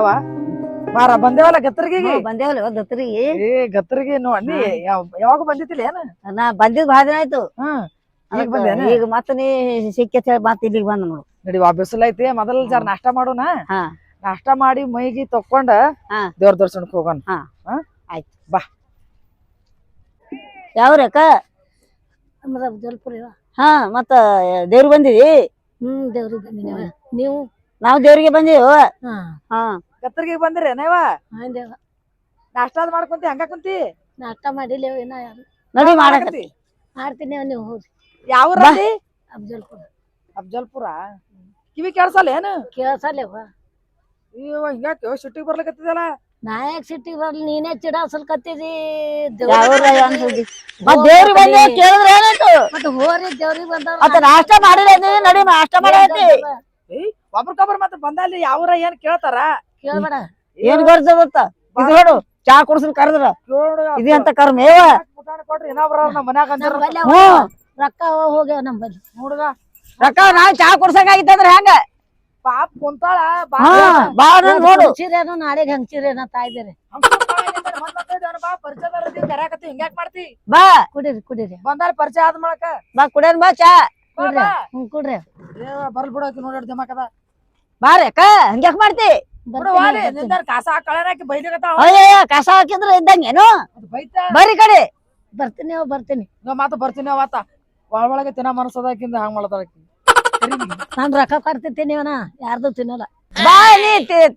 ಯಾವ ಮಾರ ಬಂದೇವಲ್ಲ ಗತ್ತರಿಗೆ ಬಂದೇವಲ್ಲ ದತ್ತರಿಗೆ ಏ ಗತ್ತರಿಗೆ ನೋ ನೀ ಯಾವ- ಯಾವಾಗ ಬಂದಿತ್ತಿಲ್ಲ ಏನ? ನಾ ಬಂದಿದ್ ಬಹಳ ದಿನ ಆಯ್ತು. ಹ್ಮ್ ಈಗ ಮತ್ತೆ ಬಂದೇನ ಈಗ ಮತ್ತ ನೀ ಸಿಕ್ಕತ್ ಹೇಳಿ ಮತ್ತೆ ಇಲ್ಲಿಗೆ ಬಂದ ನೋಡು. ನಡಿ ವಾ ಬಿಸಿಲು ಐತಿ ಮೊದಲ ಜರ ನಾಷ್ಟ ಮಾಡೋಣ. ಹಾ. ನಾಷ್ಟ ಮಾಡಿ ಮೈಗಿ ತಕ್ಕೊಂಡ. ದೇವ್ರ ದರ್ಶನಕ್ಕೆ ಹೋಗೋಣ. ಆಯ್ತು. ಬಾ. ಅಫ್ಜಲ್ಪುರ ಇವ. ಹಾ ಮತ್ತ ದೇವ್ರಿಗೆ ಬಂದಿವಿ ಹ್ಮ್ ದೇವ್ರಿಗೆ ಬಂದಿನಿ ನೀವು? ನಾವು ದೇವ್ರಿಗೆ ಬಂದೀವಿ? ಹಾ. ಹಾ. ಗತ್ತರ್ಗಿಗೆ ಬಂದ್ರಿ ಏನೇವ ಹಾ ನಾಷ್ಟಾ ಅದ್ ಮಾಡ್ಕೊಂತಿ ಹಂಗ ಕುಂತಿ? ನಾಷ್ಟ ಮಾಡಿಲ್ಲ ಯಾರು? ನಡಿ ಮಾಡಕತ್ತಿ? ಮಾಡ್ತೀನಿ ನೀವು ಹೋಗಿ ಯಾವ ಊರಲ್ಲಿ ಅಫಜಲ್ಪುರ. ಅಫ್ಜಲ್ಪುರ? ಕಿವಿ ಕೇಳ್ಸಲ್ಲ ಏನು? ಕೇಳ್ಸಲ್ಲೇವ. ಇವ ಹಿಂಗಾಕ ಸಿಟ್ಟಿಗೆ ನಾ ನಾಯಕ್ ಸಿಟ್ಟಿಗೆ ಬರ್ಲಿ? ನೀನೇ ಚಿಡಾಸಲ್ಕತ್ತಿದಿ. ದೇವ್ರಿಗೆ ಬಂದೇವಿ ಕೇಳಿದ್ರೆ ಏನಾಯ್ತು? ಮತ್ತೆ ಹೋರಿ ದೇವ್ರಿಗೆ ಬಂದವ್ರ ಮತ್ತ ನಾಷ್ಟ ಮಾಡಿಲ್ಲ ನಡಿ ನಾಷ್ಟ ಮಾಡೈತಿ ಏಯ್ ಒಬ್ರಕೊಬ್ರ ಮತ್ತೆ ಬಂದಲ್ಲಿ ಯಾವ್ರ ಏನ್ ಕೇಳ್ತಾರ? ಕೇಳ್ಬೇಡ. ಏನ್ ಅದತ್ತ ಇದು ನೋಡು ಚಾ ಕುಡ್ಸನ್ ಕರೆದ್ರ. ಇದು ಅಂತ ಕರ್ಮ? ಏವ? ರೊಕ್ಕ ಹೋಗ್ಯಾವ ನಮ್ ಬಲ್ಲಿ ಹುಡುಗ ರೊಕ್ಕ ನಾನ್ ಚಾ ಕುಡ್ಸಂಗಾಗಿತ್ತಂದ್ರ ಹೆಂಗ? ಪಾಪ ಕುಂತಾಳ ಬಾ. ನೋಡು. ಹಂಚಿರೇನು ನಾಳೆಗೆ ಹಂಚಿರೇನ ತಾಯ್ದಿರಿ ಬಾ ಪರಿಚಯದಾರ ಕರ್ಯಾಕತ್ತಿ ಹಿಂಗ್ಯಾಕ್ ಮಾಡ್ತಿ? ಬಾ. ಕುಡೀರಿ ಕುಡೀರಿ. ಬಂದಾರ ಪರಿಚಯ ಆದ ಮಾಡಕ. ಬಾ ಕುಡಿಯನ್ ಬಾ ಚಾ. ಕುಡ್ರಿ. ಹ್ಮ್ ಕುಡ್ರಿ. ಬರ್ಲ್ ಬಿಡೋಕಿ ನೋಡಿ ದಿಮಾಕದ ಬಾರೆ ಅಕ್ಕ ಹಂಗ್ಯಾಕ್ ಮಾಡ್ತಿ? ಕಾಸ ಕಳನಾಕಿ ಬೈಲಿಕತ್ತಾವ? ಅಯ್ಯಯ್ಯ ಕಸ ಹಾಕಿದ್ರ ಇದ್ದಂಗೇನು ಬರ್ರಿ ಕಡೆ. ಬರ್ತೀನಿ ಅವ್ ಬರ್ತೀನಿ. ಮಾತ ಬರ್ತೀನಿ ಅವತ್ತ ಒಳ ಒಳಗೆ ತಿನ್ನ ಮನಸ್ಸದಾಕಿಂದ ಹಂಗ್ ಮಾಡತಾಳಕಿ ನಾನ್ ರೊಕ್ಕ ಕೊಡ್ತಿರ್ತೀನಿ ಅವನ ಯಾರ್ದು ತಿನ್ನಲ್ಲ. ಬಾ ನೀ ತಿ-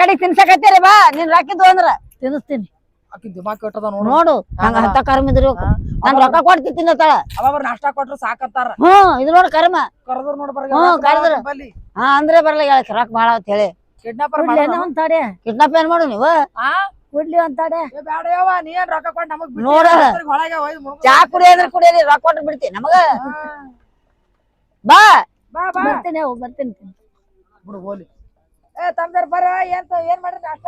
ಕಡಿ ತಿನ್ಸಕತ್ತೀರಿ ಬಾ. ನೀನ್ ರೊಕ್ಕಿದ್ದು ಅಂದ್ರ ತಿನ್ನಿಸ್ತೀನಿ. ಆಕಿ ದಿಮಾಕ್ ಕೆಟ್ಟದ ನೋಡು. ನೋಡು ಹಂಗ ಅಂತ ಕರ್ಮ ಇದ್ರು ನಾನ್ ರೊಕ್ಕ ಕೊಡ್ತಿ ತಿನ್ನತ್ತಾಳ. ಅವ ನಾಷ್ಟ ಕೊಟ್ರು ಸಾಕತ್ತಾರ. ಹ್ಮ್ ಇದು ನೋಡು ಕರ್ಮ. ಕರೆದ್ರು ನೋಡು. ಬಲ್ಲಿ ಹಾ ಅಂದ್ರೆ ಬರ್ಲಿ ಹೇಳಕ್ ರೊಕ್ಕ ಬಾಳ ಅಂತ ಹೇಳಿ. ಕಿಡ್ನಾಪರ್ ಕುಡ್ಲಿ ಒಂದ್ ತಡೆ. ಕಿಡ್ನಾಪ್ ಏನ್ ಮಾಡು ನೀವು? ಆ? ಕುಡ್ಲಿ ಒಂದ್ ತಡೆ. ಏ ಬ್ಯಾಡ ಯವ್ವ ನೀ ಏನ್ ರೊಕ್ಕ ಕೊಟ್ಟು ನಮಗ್ ಬಿಟ್ಟು ನೋಡ. ಒಯ್ದು ಮುಳುಗು. ಚಾ ಕುಡಿ ಅಂದ್ರೆ ಕುಡಿಯಲಿ ರೊಕ್ಕ ಕೊಟ್ಟು ಬಿಡ್ತಿ ನಮಗ. ಬಾ. ಬಾ ಬಾ. ಬರ್ತೀನಿ ಅವ್ ಬರ್ತೀನಿ. ಬಿಡು ಹೋಲಿ ಏ ತಮ್ದಾರ ಬರ ಏನ್ ತ- ಏನ್ ಮಾಡ್ರಿ ನಾಷ್ಟ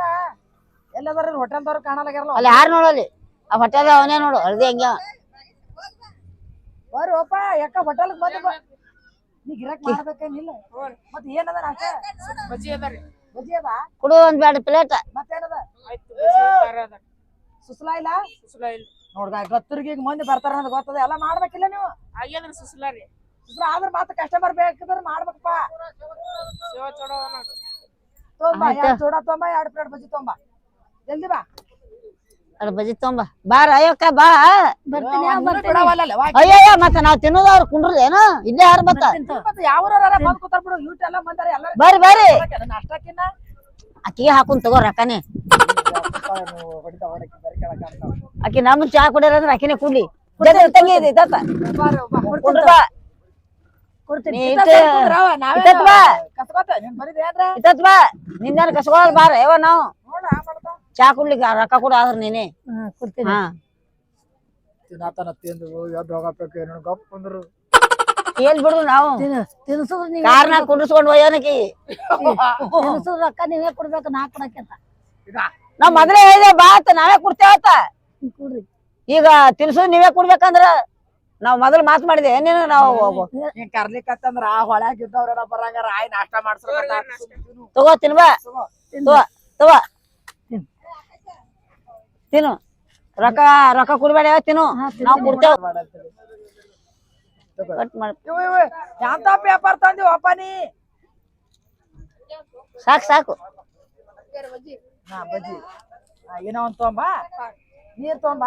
ಎಲ್ಲದಾರ ಹೊಟ್ಟೆಂದವ್ರು ಕಾಣಲಾಗ್ಯಾರಲ್ಲ. ಅಲ್ಲಿ ಯಾರು ನೋಡಲಿ? ಆ ಹೊಟ್ಟೆದ ಅವನೇ ನೋಡು ಅಳ್ದಿ ಹಂಗ ಬರ್ರಿ ಒಪ್ಪ ಯಾಕ ಹೋಟೆಲ್ ಬಂದು ಬಾ ನೀ ಗಿರಾಕ್ ಮಾಡ್ಬೇಕೇನಿಲ್ಲ. ಮತ್ ಏನದ ನಾಷ್ಟ ಬಜ್ಜಿ ಅದ ರೀ ಕುಡು ಒಂದ್ ಬ್ಯಾಡ ಪ್ಲೇಟ್. ಮತ್ತೇನದ? ಸುಸ್ಲಾ ಇಲ್ಲ? ನೋಡ್ಗ ಗತ್ತರಿಗೆ ಮಂದಿ ಬರ್ತಾರ ಅಂತ ಗೊತ್ತದ? ಎಲ್ಲ ಮಾಡ್ಬೇಕಿಲ್ಲ ನೀವು? ಆಗ್ಯದ್ರಿ ಸುಸ್ಲಾರಿ ಸುಸ್ಲಾ ಆದ್ರ ಮಾತ್ರ ಕಸ್ಟಮರ್ ಬೇಕಿದ್ರ ಮಾಡ್ಬೇಕಪ್ಪ. ತೊಂಬ? ಎರಡ್ ಚೂಡ ತೊಂಬ ಎರಡ್ ಪ್ಲೇಟ್ ಬಜ್ಜಿ ತೊಂಬ. ಜಲ್ದಿ ಬಾ. ಅದ್ರ ಬಜಿ ತೊಂಬ. ಬಾರ ಅಯ್ಯಕ್ಕ ಬಾ. ಬರ್ತೀನಿ ಅವ್ ನೀನು ಬರ್ತೀನಿ? ಅಯ್ಯಯ್ಯ ಮತ್ತ ನಾವ್ ತಿನ್ನೋದು ಅವ್ರು ಏನು? ಇಲ್ಲೇ ಯಾರು ಬತ್ತ ಯಾವ ಬಂದ್ ಕೂತಾರ ಬಿಡು ಯೂಟ್ ಎಲ್ಲ ಬಂದಾರ ಎಲ್ಲಾರು. ಬರ್ರಿ ಬರ್ರಿ. ಅಕ್ಕಿಗೆ ಹಾಕೊಂಡ್ ತಗೋ ರೊಕ್ಕನೆ. ಹೊಡಿತಾ ಬರೀ. ಅಕ್ಕಿ ನಮ್ ಚಾ ಕುಡಿಯರ ಅಂದ್ರೆ ಅಕ್ಕಿನೇ ಕುಡ್ಲಿ. ಜೊತೆ ತಂಗಿ ಇದೆ ಇದ್ದಾತ. ಬಾರೋ, ಬಾ. ಕುಂಡ್ರು ಬಾ ಕೊಡ್ತೀನಿ. ನೀ ಇಟ್ಟು ನಾವೇನು ಬಾ. ಕಸ್ಕೊತ, ನೀನ್ ಬರೀದ್ ಏನ್ರ? ಇತ್ತತ್ ಬಾ. ನಿನ್ನ ಕಸ್ಕೊಳ್ಳೋದು ಬಾರ ಯಾವ ನಾವು. ನೋಡ, ಆ. ಚಾ ಕುಡ್ಲಿಕ್ಕೆ ರೊಕ್ಕ ಕೂಡ ಆದ್ರ ನೀನೆ. ಕೊಡ್ತೀನಿ. ಹಾ. ತಿನ್ನಾತನ ತಿಂದು ಎದ್ದು ಹೋಗಬೇಕು ಏನೇನು ಗಪ್ ಬಿಡು ನಾವು? ತಿನ್ಸುದ್ರ ನೀವೇ ಕಾರ್ನ ಕುಂಡ್ರಿಸ್ಕೊಂಡು ಒಯ್ಯೋನಕಿ. ತಿನ್ಸುದ್ರ ರೊಕ್ಕ ನೀವೇ ಕೊಡ್ಬೇಕು ನಾ ಕೊಡಕ್ಕೆಂತ ಈಗ ನಾವ್ ಮೊದಲೇ ಹೇಳಿದೆ ಬಾತ್ ನಾವೇ ಕೊಡ್ತೇವತ್ತ ಕೊಡ್ರಿ. ಈಗ ತಿನ್ಸು ನೀವೇ ಕೊಡ್ಬೇಕಂದ್ರ ನಾವ್ ಮೊದಲು ಮಾತ್ ಮಾಡಿದೆ ಏನೇನು ನಾವು ಕರ್ಲಿಕ್ಕಂದ್ರ ಕರ್ಲಿಕ್ಕತ್ತಂದ್ರ ಆ ಹೊಳ್ಯಾಗ ಇದ್ದವ್ರೆಲ್ಲ ಬರಂಗಾರ ಆಯ್ ನಾಷ್ಟ ಮಾಡ್ಸ ತಗೋ ತಿನ್ಬಾ. ತಗೋ ತಗೋ. ತಿನ್ನು. ರೊಕ್ಕ ರೊಕ್ಕ ಕೊಡ್ಬೇಡ ತಿನ್ನು. ನಾವು ಕೊಡ್ತೇವ್ ಕಟ್ ಮಾಡ್ ಇವ್ ಇವ್ ಎಂತ ಪೇಪರ್ ತಂದಿ ಅಪ್ಪ ನೀ? ಸಾಕು ಸಾಕು. ಹಾ ಬಜ್ಜಿ. ಏನೋ ಒಂದ್ ತೊಂಬ? ನೀರ್ ತೊಂಬ?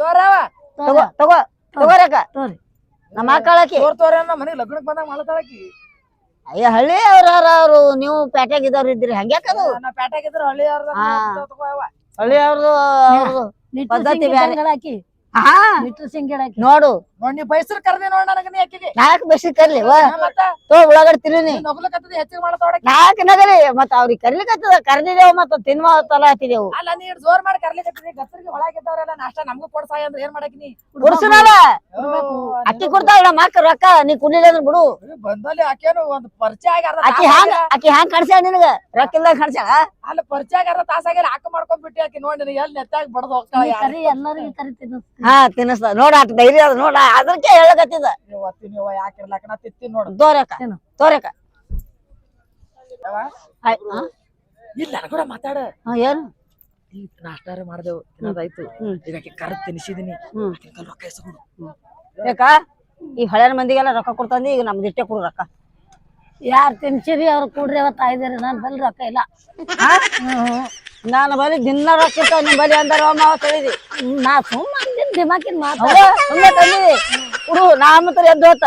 ತೋರವ ತಗೋ ತಗೋ. ತಗೋರಕ್ಕ ತೋರಿ. ನಮ್ಮ ಮಕ್ಕಳಕಿ ತೋರ್ ತೋರ ಮನೆಗೆ ಲಗ್ನಕ್ ಬಂದಾಗ ಮಾಡ್ತಾಳಕಿ ಅಯ್ಯ ಹಳ್ಳಿ ಅವ್ರ ಅವ್ರು ನೀವು ಪ್ಯಾಟ್ಯಾಗ ಇದ್ದವ್ರು ಇದ್ರಿ ಹಂಗ್ಯಾಕದು ನಾ ಪ್ಯಾಟ್ಯಾಗಿದ್ರ ಹಳ್ಳಿ ಹಾ. ಅವ್ರ ಹಳ್ಳಿ ಅವ್ರದ್ದು ಅವ್ರದ್ದು ಪದ್ಧತಿ ಬ್ಯಾರೆ. ಹಾಕಿ. ಹಾ. ಸಿಂಗಿ ನೋಡು ನೋಡ್ ನೀ ಬೈಸರ್ ಕರ್ದಿ ನೋಡ್ ನನಗ ನೀ ಅಕ್ಕಿಗೆ. ನಾಲ್ಕು ಬೆಸಿ ಕರ್ಲಿ ವಾ. ಮತ್ತ ತೋ ಉಳ್ಳಾಗಡ್ಡಿ ತಿನ್ನಿ ನಗುಲಕತ್ತದ ಹೆಚ್ಚಿಗೆ ಮಾಡ್ತಾವಡಕಿ ನಾಲ್ಕು ನಗರಿ ಮತ್ತ ಅವ್ರಿಗೆ ಕರ್ಲಿಕತ್ತದ ಕರ್ದಿದೇವ್ ಮತ್ತ ತಿನ್ನುವ ತಲ ಹತ್ತಿದೆವು. ಅಲ್ಲ ನೀ ಜೋರ್ ಮಾಡಿ ಕರ್ಲಿಕತ್ತೀನಿ ಗತ್ತರಿಗೆ ಒಳಗಿದ್ದವ್ರೆಲ್ಲ ನಾಷ್ಟ ನಮಗೂ ಕೊಡ್ಸಾಯ ಅಂದ್ರೆ ಏನ್ ಮಾಡಕ್ ನೀ? ಕುಡ್ಸುನಲ್ಲ? ಅಕ್ಕಿ ಕೊಡ್ತಾವ ನಮ್ಮ ಅಕ್ಕ ರೊಕ್ಕ ನೀ ಕುಡ್ಲಿಲ್ಲ ಅಂದ್ರೆ ಬಿಡು. ಬಂದಲ್ಲಿ ಆಕೇನು ಒಂದ್ ಪರಿಚಯ ಆಗಿ ಅರ್ಧ ಅಕ್ಕಿ ಹಾಂಗ ಹ್ಯಾಂಗ. ಅಕ್ಕಿ ಹಾಂಗ ಕಣ್ಸ್ಯಾಳ ನಿನಗ? ರೊಕ್ಕ ಇಲ್ದಾಗ ಕಣ್ಸ್ಯಾಳ ಅಲ್ಲ ಪರಿಚಯ ಆಗ್ಯಾರ ಅರ್ಧ ತಾಸಾಗ್ಯಾರ ಹಾಕ ಮಾಡ್ಕೊಂಡ್ ಬಿಟ್ಟಿ ಆಕಿ ನೋಡಿ ಎಲ್ಲಿ ನೆತ್ತಾಗಿ ಬಡದ್ ಹೋಗ್ತಾಳ ಎಲ್ಲರಿಗೂ ಕರಿ ತಿನ್ನಿಸ್ತೀನಿ. ಹಾ ತಿನ್ನಿಸ್ದ ನೋಡ ಧೈರ್ಯ ಅದ ನೋಡ ಅದಕ್ಕೆ ಹೇಳಕತ್ತಿದ ನೀವು ನೀವು ಯಾಕೆ ಇರ್ಲಾಕ ನಾ ತಿತ್ತೀನಿ ನೋಡು. ತೋರಕ ಏನು? ತೋರಕ? ಇಲ್ಲ ನನ್ ಕೂಡ ಮಾತಾಡ. ಹಾ, ಏನು ಈ ನಾಷ್ಟಾರ ಮಾಡ್ದೇವು. ತಿನ್ನೋದಾಯ್ತು ಆಕಿ ಕರೆದ್ ತಿನ್ಸಿದೀನಿ. ರೊಕ್ಕ ಇಸ್ಕೊಡು ಯಾಕ? ಈ ಹಳೆ ಮಂದಿಗೆಲ್ಲ ರೊಕ್ಕ ಕೊಡ್ತಂದಿ ಈಗ ನಮ್ದು ಇಟ್ಟೆ ಕೊಡು ರೊಕ್ಕ. ಯಾರ್ ತಿನ್ಸಿರಿ ಅವ್ರು ಕೂಡ್ರಿ ಅವತ್ತು ಆಯ್ದಿರಿ ನಾನ್ ಬಲ್ ರೊಕ್ಕ ಇಲ್ಲ. ಹಾ? ನಾನು ಬಲಿ ದಿನ ರೊಕ್ಕ ಇರ್ತಾವ ನಿಮ್ ಬಲಿ ಅಂದಾರ ಮಾವ ತಿಳಿದಿ ನಾ ಸುಮ್ಮನೆ ಅಂದಿನ್ ದಿಮಾಕಿನ್ ಮಾತಾಡ ತಂದಿ ಕುಡು ನಾ ಮತ್ತ ಎದ್ದು ಹೋತ.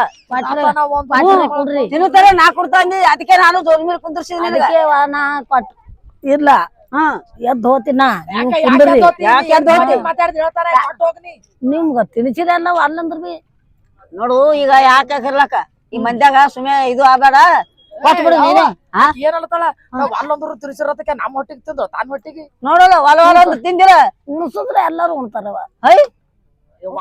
ಕೊಡ್ರಿ. ತಿನ್ನುತ್ತಾರೆ ನಾ ಕೊಡ್ತಾನಿ ಅದಕ್ಕೆ ನಾನು ಜೋರ್ ಮೇಲೆ ಕುಂದ್ರಿಸಿದ ಅದಕ್ಕೆ ನಾ ಕೊಟ್ ಹಾ ಎದ್ದು ಹೋತಿನ. ನಿಮ್ಗ ಯಾಕೆ ನಾವು ಅಲ್ಲಂದ್ರ ಬಿ. ನೋಡು ಈಗ ಯಾಕೆ ಕರ್ಲಕ್ಕ ಈ ಮಂದ್ಯಾಗ ಸುಮ್ಮನೆ ಇದು ಆಗಬೇಡ. ಕೊಟ್ಟು ಬಿಡು ನೀನೆ. ಹಾ ಏನ್ ಹೇಳ್ತಾಳ ನಾವ್ ಅಲ್ಲೊಂದ್ರು ತಿರ್ಸಿರತಕ್ಕೆ ನಮ್ಮ ಹೊಟ್ಟಿಗೆ ತಾನ್ ಹೊಟ್ಟಿಗೆ? ನೋಡಲ್ಲ ಹೊಲ ಹೊಲ ಅಂತ ತಿಂದಿರ. ಎಲ್ಲಾರು ಉಣ್ತಾರವ ಐ ಯವ್ವ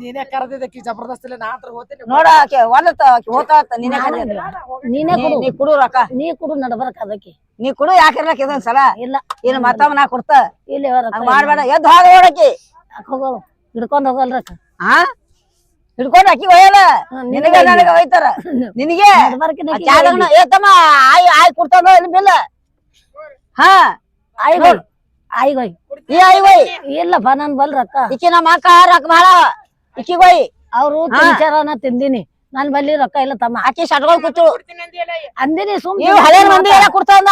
ನೀನೇ ಕರೆದಿದ್ದಕ್ಕೆ ಜಬರ್ದಸ್ತ್ ಇಲ್ಲ ನಾ ಹತ್ರ ಹೋಗ್ತೀನಿ ನೋಡ ಆಕೆ ಹೊಲತ್ತ ಆಕೆ. ಹೋತಾತ ನೀನೇ ಕುಡು ನೀನೇ ನೀ ಕೊಡು. ನೀ ಕುಡು ರೊಕ್ಕ. ನೀ ಕೊಡು ನಡ್ಬರ್ಕ ಅದಕ್ಕೆ. ನೀ ಕುಡು ಇದೊಂದ್ ಸಲ? ಇಲ್ಲ. ಏನು ಮತ್ತೊಮ್ಮೆ ನಾ ಕೊಡ್ತ? ಇಲ್ಲಿ ಅವ್ರ ಹಂಗ ಮಾಡ್ಬೇಡ. ಎದ್ದು ಹೋಗ ಹೋಗೋಳು ಹಿಡ್ಕೊಂಡ್ ಹೋಗಲ್ರಕ್ಕ ಹಾ ಹಿಡ್ಕೊಂಡು ಅಕ್ಕಿ ಒಯ್ಯಲ್ಲ. ನಿನಗೆ ನನಗೆ ಒಯ್ತಾರ. ನಿನಗೆ ಏ ತಮ್ಮ ಆಯ್ ಆಯ್ ಕೊಡ್ತಾನ ಇಲ್ಲಿ ಬಿಲ್ಲ. ಹಾ ಆಯ್ಗೋಯ್ ಆಯ್ಗೋಯ್ ಈ ಆಯ್ ಒಯ್ ಇಲ್ಲಪ್ಪ ನನ್ ಬಲ್ ರೊಕ್ಕ ಇಕ್ಕಿ ನಮ್ಮ ಅಕ್ಕ ರೊಕ್ಕ ಭಾಳ. ಇಕ್ಕಿ ಒಯ್ ಅವ್ರು ತಿನ್ಚಾರನ ತಿಂದಿನಿ. ನನ್ ಬಲ್ಲಿ ರೊಕ್ಕ ಇಲ್ಲ ತಮ್ಮ. ಆಕಿ ಸಟ್ಕೊಂಡ್ ಕೂತು ಅಂದಿನಿ ಸುಮ್ ನೀವು ಹಳೆ ಮಂದಿ ಎಲ್ಲ ಕೊಡ್ತಾಂದ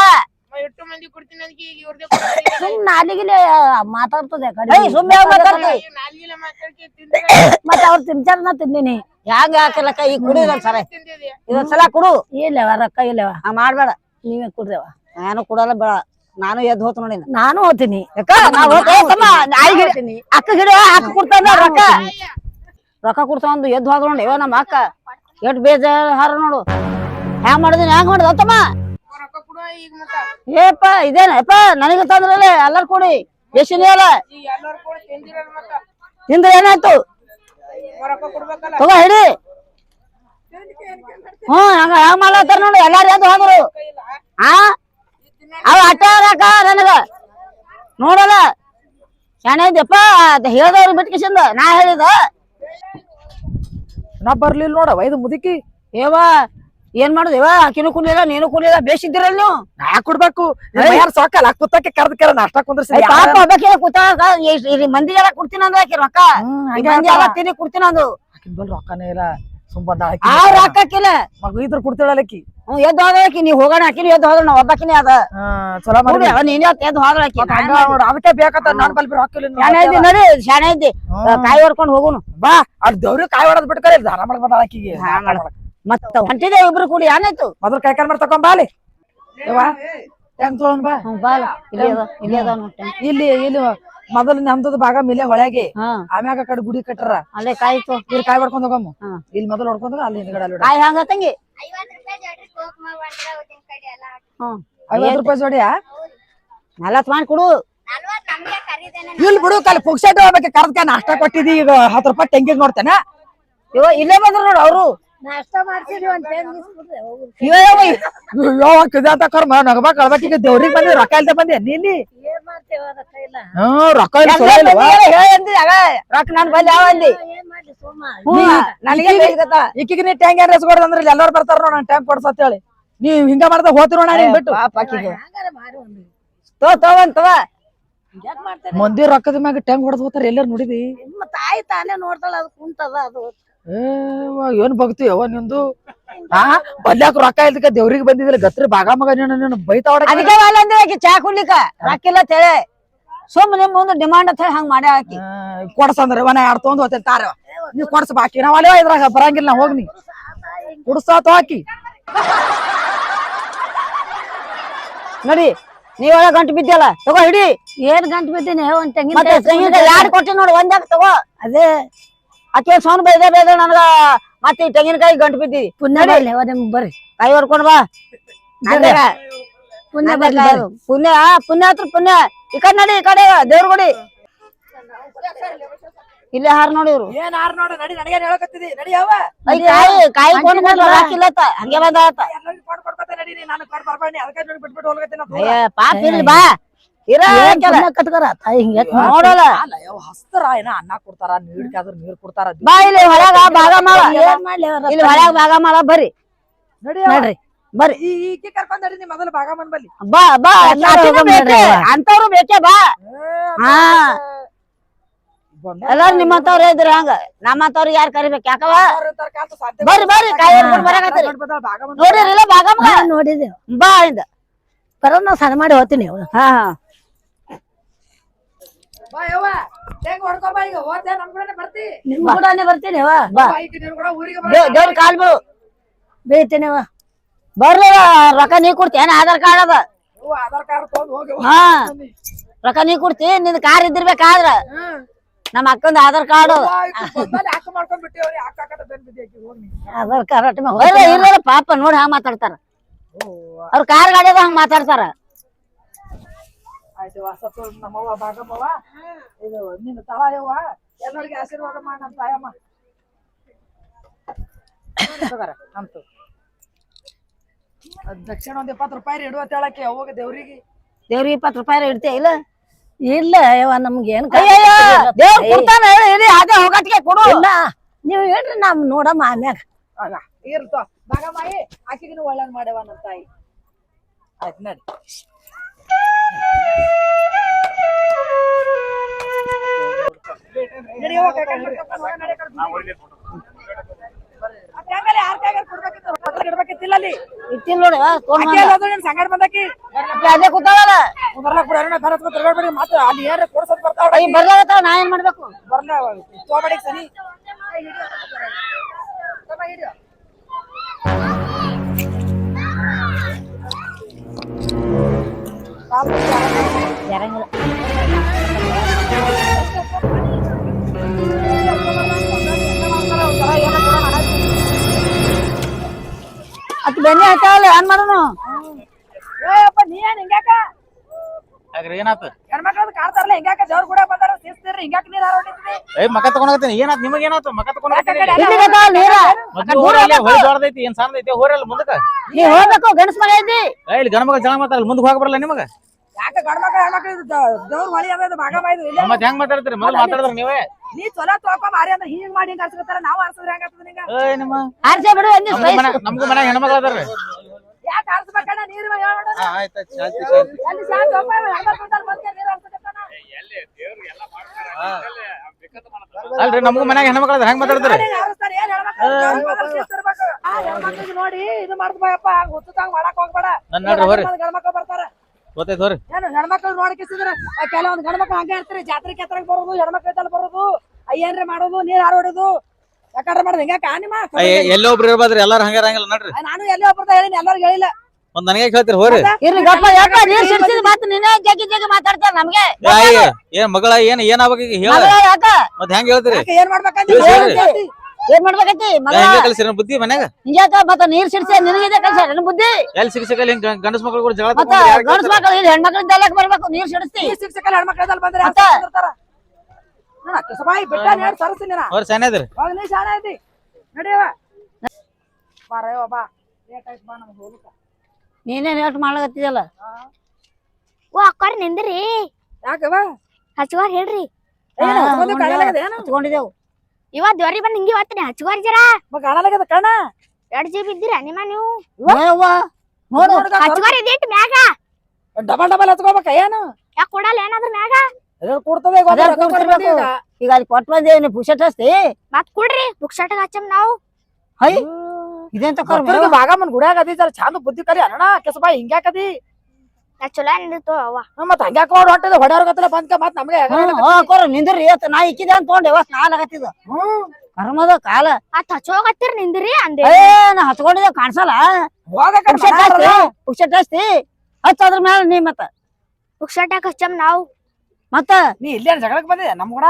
ಎಷ್ಟು ಮಂದಿ ಕೊಡ್ತೀನಿ ಅದಕ್ಕೆ ಈಗ ಇವ್ರದೇ ಕೊಡ್ತೀನಿ. ಸುಮ್ ನಾಲಿಗಿಲೆ ಮಾತಾಡ್ತದೆ ಕಡಿಮೆ. ಏಯ್ ಸುಮ್ಮನೆ ಮಾತಾಡ್ತಿ ನಾಲ್ಗಿಲ್ಲ ಮಾತಾಡ್ಕೆ ತಿಂದ್ರೆ ಮತ್ತ್ ಅವ್ರ ತಿನ್ಚಾರನ ತಿಂದಿನಿ. ಹ್ಯಾಂಗ ಹಾಕಿಲ್ಲಕ್ಕ ಈಗ ಕುಡು ಇದೊಂದ್ ಸಲ ಇದೊಂದ್ ಸಲ ಕುಡು. ಇಲ್ಲವ ರೊಕ್ಕ ಇಲ್ಲವ ಮಾಡ್ಬೇಡ. ನೀವೇ ಕುಡ್ದೇವ ನಾನು ಕುಡಲ್ಲ ಬೇಡ. ನಾನು ಎದ್ದು ಹೋತ ನೋಡಿ ನಾನು ಹೋತೀನಿ. ಯಾಕ? ನಾ ಹೋತೆ ತಮ್ಮ ನಾಯಿಗೆ ಅಕ್ಕ ಗಿಡ ಅಕ್ಕ ಕೊಡ್ತಾನ ರೊಕ್ಕ. ರೊಕ್ಕ ಕೊಡ್ತಾವಂದು ಎದ್ದು ಹೋದ್ ನೋಡಿ. ಇವ ನಮ್ಮ ಅಕ್ಕ. ಎಷ್ಟ್ ಬೇಜಾರ ನೋಡು. ಹ್ಯಾಂಗ ಮಾಡಿದಿನ ಹ್ಯಾಂಗ ಮಾಡಿದ? ತಮ್ಮ ರೊಕ್ಕ ಕೊಡುವ ಈಗ ಮತ್ತ. ಏಪ್ಪ ಇದೇನ? ಯಪ್ಪ ನನಗೆ ತಂದ್ರಲ್ಲ ಎಲ್ಲಾರು ಕೂಡಿ. ಎಷ್ಟು ಅಲ್ಲ? ತಿಂದ್ರೆ ಏನಾಯ್ತು? ತಗೋ ಹಿಡಿ. ಹ್ಮ್ ಹಂಗ ಹ್ಯಾಂಗ ಮಾಡ್ಲತ್ತಾರ ನೋಡಿ ಎಲ್ಲಾರು ಎದ್ದು ಹೋದ್ರು. ಆ? ಅವ ಅಟ್ಟ ಹಾಕ ನನಗ. ನೋಡಲ್ಲ. ಶಾಣೆ ಇದ್ದಪ್ಪ ಅದ್ ಹೇಳ್ದವ್ರು ಬಿಟ್ಕಿಸಿಂದ ನಾ ಹೇಳಿದ ನಾ ಬರ್ಲಿಲ್ಲ ನೋಡವ ಇದು ಮುದುಕಿ. ಏವ ಏನ್ ಮಾಡುದೇವ ಆಕಿನೂ ಕುಡ್ಲಿಲ್ಲ ನೀನು ಕುಡ್ಲಿಲ್ಲ ಬೇಸಿದ್ದಿರಲ್ಲ ನೀವು? ನಾ ಕೊಡ್ಬೇಕು. ಯಾರು ಸಾಕಲ್ಲ ಕುತ್ತಕ್ಕೆ ಕರ್ದ ಕೆರ ನಾಷ್ಟ ಕುಂದ್ರಿಸಿ ಆ ಪಾಪ ಕೂತಾಗ ಮಂದಿ ಎಲ್ಲ ಕೊಡ್ತೀನಿ ಅಂದ್ರೆ ಆಕಿ ರೊಕ್ಕ? ಮಂದಿ ಎಲ್ಲ ತಿನ್ನಿ ಕೊಡ್ತೀನಿ ಅಂದು ಆಕಿನ್ ಬಲ್ ರೊಕ್ಕನೇ ಇಲ್ಲ. ಆ ಮಗು ಇದ್ರ ಎದ್ದು ಆಕಿ. ನೀ ಹೋಗೋಣ ಆಕಿನ ಎದ್ದು ಹೋದ್ರೆ ನಾ ಒಬ್ಬಕಿನೇ ಅದ ಚಲೋ ಮಾಡಿ. ನೀನ್ ಎದ್ದು ಹೋದ್ರಕಿ ಅದಕ್ಕೆ ಬೇಕತ್ತ ನಾನ್ ಬಲ್ ರೊಕ್ಕ ಇಲ್ಲ ಶಾಣೆ ಇದ್ದಿ ನಡಿ ಶಾಣೆ ಇದ್ದಿ. ಹ್ಮ್. ಕಾಯಿ ಹೊಡ್ಕೊಂಡು ಹೋಗುನು. ಬಾ. ಅದ್ ದೇವ್ರಿಗೆ ಕಾಯಿ ಹೊಡೆದ್ ಬಿಟ್ಟು ಧಾರ ಮಾಡ್ಬೋದ ಮಾಡಿ ಆಕಿಗೆ. ಮತ್ತ ಹೊಂಟಿದೆ ಇಬ್ರು ಕೂಡಿ ಏನಾಯ್ತು ಮೊದಲು ಕೈ ಕಾಲ್ ಮಾಡಿ ತಕೊಂಡ್ ಬಾಲಿ. ಬಾ. ಬಾಲ. ಇಲ್ಲಿ ಅದ ಇಲ್ಲಿ ಅದ ಇಲ್ಲಿ ಇಲ್ಲಿ ಮೊದಲು ನಮ್ದದ ಭಾಗ ಮಿಲೆ ಹೊಳೆಗೆ ಆಮ್ಯಾಗ ಕಡೆ ಗುಡಿ ಕಟ್ಟರ ಅಲ್ಲೇ ಕಾಯ್ತು ಇಲ್ಲಿ ಕಾಯಿ ಹೊಡ್ಕೊಂಡ್ ಹೋಗಮ್ಮ. ಇಲ್ಲಿ ಮೊದಲು ಹೊಡ್ಕೊಂಡ್ ಅಲ್ಲಿ ಹಿಂದ್ಗಡೆ ಅಲ್ಲಿ ಕಾಯಿ ಹಂಗ ತಂಗಿ ಐವತ್ತು ರೂಪಾಯಿ ಜೋಡಿಯಾ? ನಲವತ್ ಮಾಡಿ ಕೊಡು. ನಲ್ವತ್ತು ನಮ್ಗೆ ಕರೀದೇನೆ ಇಲ್ಲಿ ಬಿಡು ಕಲ್ ಪುಕ್ಸೆಟ್ ಹೋಗ್ಬೇಕು ಕರ್ದ್ಕ ನಾಷ್ಟ ಕೊಟ್ಟಿದಿ ಈಗ ಹತ್ತು ರೂಪಾಯಿ ತೆಂಗಿಗೆ ನೋಡ್ತೇನೆ. ಇವ ಇಲ್ಲೇ ಬಂದ್ರು ನೋಡು ಅವರು. ನಾಷ್ಟ ಮಾಡ್ಸಿದ್ವಿ ಅಂತ ಕರ್ಮ ನಗಬಾ ದೇವ್ರಿಗೆ ಬಂದಿ ರೊಕ್ಕ ಇಲ್ದ ಬಂದಿ ನೀಲಿ ಏನ್ ಮಾಡ್ತೇವ ರೊಕ್ಕ ಇಲ್ಲ. ರೊಕ್ಕ ಇಲ್ಲ ಇಲ್ವಾ? ನನ್ ಯಾವ ಹ್ಞೂ ನನಗೆ ಬೇಕತ್ತ ಈಕಿಗೆ ನೀ ಟ್ಯಾಂಕ್ ಏನ್ ಎಸ್ಕೊಡ್ದ ಅಂದ್ರೆ ಎಲ್ಲರೂ ಎಲ್ಲಾರು ಬರ್ತಾರ ನೋಡ ಟ್ಯಾಂಕ್ ಕೊಡ್ಸತ್ ಹೇಳಿ. ನೀವ್ ಹಿಂಗ ಮಾಡ್ದ ಹೋತಿರೋ ನಾನು ಬಿಟ್ಟು. ತೋ ಮಂದಿ ರೊಕ್ಕದ ಮ್ಯಾಗ ಟ್ಯಾಂಕ್ ಹೊಡೆದ್ ಹೋತಾರ ಎಲ್ಲಾರು ನೋಡಿದಿ? ನಿಮ್ಮ ತಾಯಿ ತಾನೇ ನೋಡ್ತಾಳ ಅದು ಕುಂತದ ಅದು ಏನ್ ಭಕ್ತಿ ಅವ ನಿಂದು? ಹಾ ಬಲ್ಯಾಕ ರೊಕ್ಕ ಇಲ್ದಕ್ಕ ದೇವ್ರಿಗೆ ಬಂದಿದ್ರೆ ಗತ್ರಿ ಬಾಗ ಮಗ ನೀನು ನೀನು ಅದಕ್ಕೆ ವಾಲ ಅಂದ್ರೆ ಆಕಿ ಚಾ ಕುಡ್ಲಿಕ್ಕ. ರಾಕಿಲ್ಲ ತೇಳೆ ಸುಮ್ ನಿಮ್ ಮುಂದೆ ಡಿಮಾಂಡ್ ಅಂತ ಹೇಳಿ ಹಂಗ ಮಾಡಿ ಆಕಿ. ಕೊಡ್ಸಂದ್ರೆ ಮನೆ ಎರಡು ತೊಗೊಂಡು ಹೋಗ್ತೇನೆ ತಾರ ನೀವ್ ಕೊಡ್ಸ ಬಾಕಿ ನಾವ್ ಅಲ್ಲೇ ಇದ್ರಾಗ ಬರಂಗಿಲ್ಲ ನಾ ಹೋಗ್ನಿ ಕುಡ್ಸಾತ ಹಾಕಿ ನೋಡಿ ನೀವಾಗ ಗಂಟು ಬಿದ್ದಲ್ಲ ತಗೋ ಹಿಡಿ. ಏನ್ ಗಂಟು ಬಿದ್ದೀನಿ ಒಂದ್ ತೆಂಗಿನ ಯಾರು ಕೊಟ್ಟಿ ನೋಡಿ ಒಂದಾಗ ತಗೋ. ಅದೇ. ಆಕೆ ಸೌನ್ ಬೈದ ಬೈದ ನನಗ ಮತ್ತೆ ಈ ತೆಂಗಿನಕಾಯಿ ಗಂಟು ಬಿದ್ದಿ ಪುಣ್ಯ ಬರ್ಲಿ ಅವ ನಿಮ್ಗ್ ಬರ್ರಿ. ಕೈ ಹೊರ್ಕೊಂಡ್ ಬಾ. ನಂದಾಗ ಪುಣ್ಯ ಬರ್ಲಿ ಬರ್ರಿ. ಪುಣ್ಯ ಪುಣ್ಯ ಹತ್ರ ಪುಣ್ಯ. ಈ ಕಡೆ ನಡಿ ಈ ಕಡೆ ದೇವ್ರ ಗುಡಿ. ಇಲ್ಲೇ ಹಾರ ನೋಡಿ ಇವ್ರು. ಏನ್ ಆರ್ ನೋಡು ನಡಿ ನನಗೇನ್ ಹೇಳಕತ್ತಿದಿ? ನಡಿ ಅವ ಐ ಕಾಯಿ ಕಾಯಿ ಕೊಂಡ್ ಬಂದ್ರ ಹಾಕಿಲ್ಲತ್ತ ಹಂಗೆ ಬಂದಾತ ಎಲ್ಲರಿಗೂ ಕೊಡ್ ಕೊಡ್ಕೊತ ನಡಿ ನೀ ನಾನು ಕೊಡ್ ಬರ್ಬೇಡಿ ಅದಕ್ಕೆ ನೋಡಿ ಬಿಟ್ಬಿಟ್ಟು ಹೋಗ್ಲತ್ತೀನಿ ಅಂತ ಪಾಪ ಇಲ್ಲಿ ಬಾ. ಕಟ್ಕರ ತಾಯಿ ಹಿಂಗ್? ನೋಡಲ್ಲ. ಹಸ್ತರ ಏನ ಅನ್ನ ಕೊಡ್ತಾರ ನೀಡ್ಕಾದ್ರ ನೀರ್ ಕೊಡ್ತಾರ. ಬಾ ಇಲ್ಲಿ ಹೊಳಗ ಭಾಗ ಮಾಡ ಇಲ್ಲಿ ಭಾಗ ಮಾಡ ಬರ್ರಿ. ನೋಡ್ರಿ ಬರ್ರಿ. ಈ ಈಕಿ ಕರ್ಕೊಂಡ್ ನಡಿ ಮೊದಲು ಬಾ ಬಾ. ಅಂತವ್ರು ಬೇಕೇ ಬಾ. ಹಾ. ಎಲ್ಲಾರು ನಿಮ್ಮಂತವ್ರ ಇದ್ರ ಹಂಗ. ನಮ್ಮಂತವ್ರಿಗೆ ಯಾರು ಕರಿಬೇಕು? ಯಾಕವ ಬರ್ರಿ ಬರ್ರಿ. ಕಾಯಿ ಬರಾಕತ್ತೀರಿ. ನೋಡಿರಿಲ್ಲ ನೋಡಿದೇವ್ ಬಾ ಇಂದ ಬರೋದ್ ನಾವ್ ಸಣ್ಣ ಮಾಡಿ ಹೋಗ್ತೀನಿ ಹಾ ಹಾ. ಬಾ ಯವ್ವ. ಹೆಂಗ್ ಹೊಡ್ಕೊಂಬ ಈಗ? ಹೋದೆ ನಮ್ ಬರ್ತಿ. ನಿಮ್ ಕೂಡನೇ ಬರ್ತೀನಿ ಅವ್ವ ಬಾ. ಬಾ, ನಿನ್ ಕೂಡ ಊರಿಗೆ ಬಾ. ದೇವ್ ದೇವ್ರ ಕಾಲ್ ಬೀಳು ಬೀಳ್ತೀನಿ ಅವ್ವ ಬರ್ಲಿ ರೊಕ್ಕ ನೀ ಕೊಡ್ತೇನ ಆಧಾರ್ ಕಾರ್ಡ್ ಅದ? ಆಧಾರ್ ಕಾರ್ಡ್ ತಗೊಂಡ್ ಹೋಗಿ ಹಾ. ರೊಕ್ಕ ನೀ ಕೊಡ್ತಿ. ನಿನ್ ಕಾರ್ ಇದ್ದಿರ್ಬೇಕಾದ್ರ. ನಮ್ಮ ಅಕ್ಕಂದ ಆಧಾರ್ ಕಾರ್ಡ್. ಆಧಾರ್ ಕಾರ್ಡ್ ಪಾಪ ನೋಡಿ ಹಂಗ ಮಾತಾಡ್ತಾರ. ಅವ್ರ ಕಾರ್ ಗಾಡಿ ಹಂಗ ಮಾತಾಡ್ತಾರ. ಆಯ್ತು ಸ್ವಲ್ಪ ನಮ್ಮವ್ವ ಭಾಗಮ್ಮವ್ವ ಇದು ನಿನ್ನ ತಳ ಯವ್ವ ಎಲ್ಲರಿಗೆ ಆಶೀರ್ವಾದ ಮಾಡಿ ನಮ್ಮ ತಾಯಮ್ಮ. ತಗೋರ ಅಂತು. ದಕ್ಷಿಣ ಒಂದ್ ಇಪ್ಪತ್ತು ರೂಪಾಯಿ ರೀ ಇಡುವ ತೇಳಕ್ಕೆ ಅವಾಗ ದೇವ್ರಿಗೆ. ದೇವ್ರಿಗೆ ಇಪ್ಪತ್ತು ರೂಪಾಯಿ ಇಡ್ತೇ ಇಲ್ಲ? ಇಲ್ಲ ಯವ್ವ ನಮ್ಗೆ ಏನು ದೇವ್ರ್ ಕೊಡ್ತಾನ ಹೇಳಿ ಇರಿ ಅದೇ ಹೋಗಟ್ಗೆ ಕೊಡು. ಇಲ್ಲ ನೀವು ಹೇಳ್ರಿ ನಮ್ ನೋಡಮ್ಮ ಆಮ್ಯಾಗ. ಅಲ್ಲ ಇರ್ತ ಭಾಗಮ್ಮಾಯಿ ಆಕಿಗಿನ ಒಳ್ಳೇದ್ ಮಾಡ್ಯವ ನಮ್ಮ ತಾಯಿ. ಆಯ್ತು ನಡಿ. ಇಟ್ಟಿಲ್ ನೋಡಿ ಸಂಗಡ ಬಂದಾಕಿ ಅದೇ ಕೂತಾವಲ್ಲ ಬರ್ಲಾಕ್ ಬಿಡ ಕೂತ್ ತಿರ್ಗಾಡ್ಬೇಡಿ ಮಾತ್ರ ಅಲ್ಲಿ ಏನಾರ ಕೊಡ್ಸೋದ್ ಬರ್ತಾವ ಅಯ್ಯ ಬರ್ಲಾಗತ್ತಾವ ನಾ ಏನ್ ಮಾಡ್ಬೇಕು ಬರ್ಲ ಸರಿ ಹಿಡಿಯೋ. ಪಾಪ ಯಾರಂಗಿಲ್ಲ ಅತ್ ಬೆನ್ನೆ ಹಾಕಲ್ಲ ಏನ್ ಮಾಡೋನು? ಅಪ್ಪ ನೀ ಏನ್ ಹಿಂಗ್ಯಾಕ? ಏನಾತ? ಹೆಣ್ಮಕ್ಳದ್ ಕಾಡ್ತಾರಲ್ಲ ಹಿಂಗ್ಯಾಕ ದೇವ್ರ ಕೂಡ ಬಂದಾರ? ನೀರ್ ಹಾರೋಟಿದ್ರಿ ಏ ಮಕ ತಗೊಂಡೋಗತ್ತೀನಿ. ಏನಾತ್ ನಿಮಗೆ ಏನಾತ? ಮಕ ತಗೊಂಡೋಗತ್ತೀನಿ ಇಲ್ಲಿ ಬರ್ತಾವ ನೀರ. ಮೊದ್ಲು ಊರಲ್ಲಿ ಹೊಳಿ ದೊಡ್ಡದೈತಿ ಏನ್ ಸಣ್ಣದೈತಿ ಹೋರಲ್ಲ ಮುಂದಕ್ಕ. ನೀ ಹೋಗ್ಬೇಕು ಗಣಸ್ ಮನೆ ಐತಿ. ಏ ಇಲ್ಲಿ ಗಣ ಮಗ ಜನ ಮಾತಾಡಲ್ಲ ಮುಂದಕ್ಕೆ ಹೋಗ ಬರಲ್ಲ ನಿಮಗ? ಯಾಕ ಗಂಡ್ಮಕ್ಳ ಹೆಣ್ಮಕ್ಳು ಇದು ದ- ದೇವ್ರ ಹೊಳಿ ಅದ ಇದು ಭಾಗ ಮಾಯ್ದು ಇಲ್ಲ? ಹೆಂಗ್ ಮಾತಾಡ್ತೀರಿ? ಮೊದಲು ಮಾತಾಡಿದ್ರ ನೀವೇ? ನೀ ಚಲೋ ತೋಕ ಮಾರಿ ಅಂದ್ರೆ ಹಿಂಗ್ ಮಾಡಿ ಹಿಂಗ್ ಹಚ್ಕೊತಾರ ನಾವ್ ಹರ್ಸಿದ್ರೆ ಹೆಂಗ ಆಗ್ತದ ನಿಂಗ? ಏ ನಿಮ್ಮ ಬಿಡು ಅಂದಿ ನಮ್ಗೂ ಮನ್ಯಾಗ ಹೆಣ್ಮಕ್ಳು ಅದಾರ್ರಿ. ಯಾಕೆ ಹರ್ಸ್ಬೇಕಣ್ಣ ನೀರ್ ಶಾಂತಿ ಶಾಂತಿ ಎಲ್ಲಿ ಶಾಂತ. ಒಬ್ಬ ಹೆಣ್ಮಕ್ಳು ಬಂದ್ಕೆ ನೀರ್ ಹರ್ಸಕತ್ತಾನ ಅಲ್ರಿ ನಮಗೂ ಮನ್ಯಾಗ ಹೆಣ್ಮಕ್ಳ ಹೆಂಗ್ ಮಾತಾಡ್ತಾರೆ? ಹರಿಸ್ತಾರ? ಏನ್ ಹೆಣ್ಮಕ್ಳು? ಆ ಹೆಣ್ಮಕ್ಳಿಗೆ ನೋಡಿ ಇದು ಮಾಡ್ದಪ್ಪ ಹಂಗ ಹುಚ್ಚುತ್ತಂಗ್ ಮಾಡಕ್ ಹೋಗ್ಬೇಡ. ನನ್ ನೋಡ್ರಿ ಹೋರಿ. ಗಂಡ್ಮಕ್ಳು ಬರ್ತಾರ? ಗೊತ್ತೈತಿ ಹೋರಿ. ಏನು ಹೆಣ್ಮಕ್ಳು ನೋಡಕಿಸಿದ್ರ ಕೆಲವೊಂದ್ ಗಂಡ್ಮಕ್ಳು ಹಂಗೆ ಇರ್ತಾರೆ. ಜಾತ್ರೆ ಕೆತ್ತರಕ್ ಬರೋದು ಹೆಣ್ಮಕ್ಳ ಬರೋದು. ಅಯ್ಯನ್ರಿ ಮಾಡೋದು? ನೀರ್ ಹಾರೋಡೋದು ಯಾಕಂದ್ರೆ ಮಾಡೋದು? ಹಿಂಗ ಕಾನಿಮ ಎಲ್ಲೊಬ್ರು ಇರ್ಬೋದ್ರಿ ಎಲ್ಲಾರು ಹಂಗಾರ ಹಂಗಿಲ್ಲ ನೋಡ್ರಿ. ನಾನು ಎಲ್ಲಿ ಒಬ್ಬರ್ದ ಹೇಳಿನಿ ಎಲ್ಲರಿಗೂ ಹೇಳಿಲ್ಲ. ಒಂದ್ ನನಗೆ ಹೇಳ್ತೀರಿ ಹೋರಿ ಇರ್ಲಿ ಗಪ್ಪ ಯಾಕ ನೀರ್ ಸಿಡ್ಸಿದ್ ಮಾತು ನೀನೇ ಜಗ್ಗಿ ಜಗ್ಗಿ ಮಾತಾಡ್ತಾರ ನಮ್ಗೆ? ಏ, ಏನ್ ಮಗಳ ಏನ್ ಏನ್ ಆಗ್ಬೇಕು ಈಗ? ಹೇಳ. ಯಾಕ? ಮತ್ ಹೆಂಗ್ ಹೇಳ್ತೀರಿ? ಯಾಕೆ ಏನ್ ಮಾಡ್ಬೇಕಂತ ಏನ್ ಮಾಡ್ಬೇಕೈತಿ ಮಗಳ? ಹೆಂಗ ಕಲ್ಸಿರ ಬುದ್ಧಿ ಮನ್ಯಾಗ? ಹಿಂಗ್ಯಾಕ ಮತ್ತ ನೀರ್ ಸಿಡ್ಸಿ ನಿನಗಿದೆ ಕಲ್ಸ? ನನ್ ಬುದ್ಧಿ? ಎಲ್ಲಿ ಸಿಗ್ಸಕಲ್ಲ ಹಿಂಗ್ ಗಂಡಸ್ ಮಕ್ಳು ಕೂಡ ಜಗಳ ಗಂಡ್ಸ್? ಮಕ್ಳು ಹೆಣ್ಮಕ್ಳು ಹೆಣ್ಮಕ್ಳಿಂದ ಬರ್ಬೇಕು? ನೀರ್ ಸಿಡಿಸ್ತಿ ಈ ಹೆಣ್ಮಕ್ಳ ಬಂದ್ರೆ ನೋಡ ಕೆಸಬಾಯಿ ಬಿಟ್ಟ ಅವಾಗ ನೀ ಶಾಣೆ ಐತಿ. ನಡಿಯವ ಬಾರಯ್ಯವ ಬಾ. ಲೇಟ್ ಆಯ್ತು ಬಾ ನಮ್ಗೆ ಹೋಗ್ಲಿಕ್ಕ. ನೀನೇನ್ ಎಷ್ಟು ಮಾಡ್ಲಕತ್ತಿದಲ್ಲ ಓ ಅಕ್ಕಾರ ನಿಂದ್ರಿ. ಯಾಕವ ಹಚ್ಕೋರ್ ಹೇಳ್ರಿ. ಏನು ಹಚ್ಕೊಂಡಿ ಕಾಣಲಾಗದ ಏನು? ಹಚ್ಕೊಂಡಿದೇವು ಇವತ್ ದೇವ್ರಿ ಬಂದ್ ಹಿಂಗಿ ಹೋಗ್ತೀನಿ ಹಚ್ಕೋರ್ ಜರ. ಮಗ ಕಾಣಲಾಗದ ಕಣ್ಣ. ಎರಡ್ ಜಿ ಬಿದ್ದೀರಾ ನಿಮ್ಮ ನೀವು? ಏವ್ವ, ನೋಡು ಹಚ್ಕೋರ್ ಇದಿಟ್ಟು ಮ್ಯಾಗ. ಡಬಲ್ ಡಬಲ್ ಹಚ್ಕೋಬೇಕ ಏನು? ಯಾಕೆ ಕೊಡಲ್ಲ ಏನಾದ್ರು ಮ್ಯಾಗ? ಎದ್ರ ಕೊಡ್ತದೆ ಈಗ ಒಂದ್ ಅದ್ರ ರೊಕ್ಕ ಕೊಡ್ಬೇಕು ಕೊಡ್ತಿರ್ಬೇಕು. ಈಗ. ಈಗ ಅಲ್ಲಿ ಕೊಟ್ಟು ಬಂದೇವಿ ನೀ ಪುಷಟ್ ಹಸ್ತಿ ಮತ್ ಕೊಡ್ರಿ ಬುಕ್ ಶರ್ಟ್ ಹಚ್ಚಮ್ ನಾವು. ಹೈ. ಇದೆಂತ ಕರ್ಮ? ಭಕ್ತರಿಗೆ ಭಾಗಮ್ಮನ್ ಗುಡಿಯಾಗ ಅದಿ ಜರ ಚಂದ ಬುದ್ಧಿ ಕಲಿ ಅಣ್ಣ ಕೆಸಬಾಯಿ ಹಿಂಗ್ಯಾಕದಿ ನಾ ಚಲೋ ಅಂದಿತ್ತು ಅವ್ವ. ಹ್ಮ್, ಮತ್ತ್ ಹಂಗ್ಯಾಕ ನೋಡಿ ಹೊಂಟಿದ ಹೊಡ್ಯಾರ ಗತ್ತಲ ಬಂದ್ಕ ಮತ್ ನಮ್ಗೆ ನಿಂದ್ರಿ ಇವತ್ತು ನಾ ಇಕ್ಕಿದೆ ಅಂತ ತೊಗೊಂಡೆ ಇವತ್ತು ಆಗತ್ತಿದ ಹ್ಮ್. ಕರ್ಮದ ಕಾಲ. ಮತ್ ಹಚ್ಚೋಗತ್ತಿರ್ ನಿಂದ್ರಿ ಅಂದೆ. ಏ ನಾ ಹಚ್ಕೊಂಡಿದ್ದೆ ಕಾಣಿಸಲ್ಲ? ಹೋಗಕ್ಕ ಪುಕ್ಷಟ್ ಹಸ್ತಿ ಪುಕ್ಷಟ್ ಹಸ್ತಿ ಹಚ್ಚ ಅದ್ರ ಮೇಲೆ ನೀ ಮತ್ತ. ಹಾಕ್ ಹಚ್ಚಮ್ ನಾವು? ಮತ್ತ ನೀ ಇಲ್ಲೇ ಜಗಳಕ್ ಬಂದಿದೆ ನಮ್ ಕೂಡ?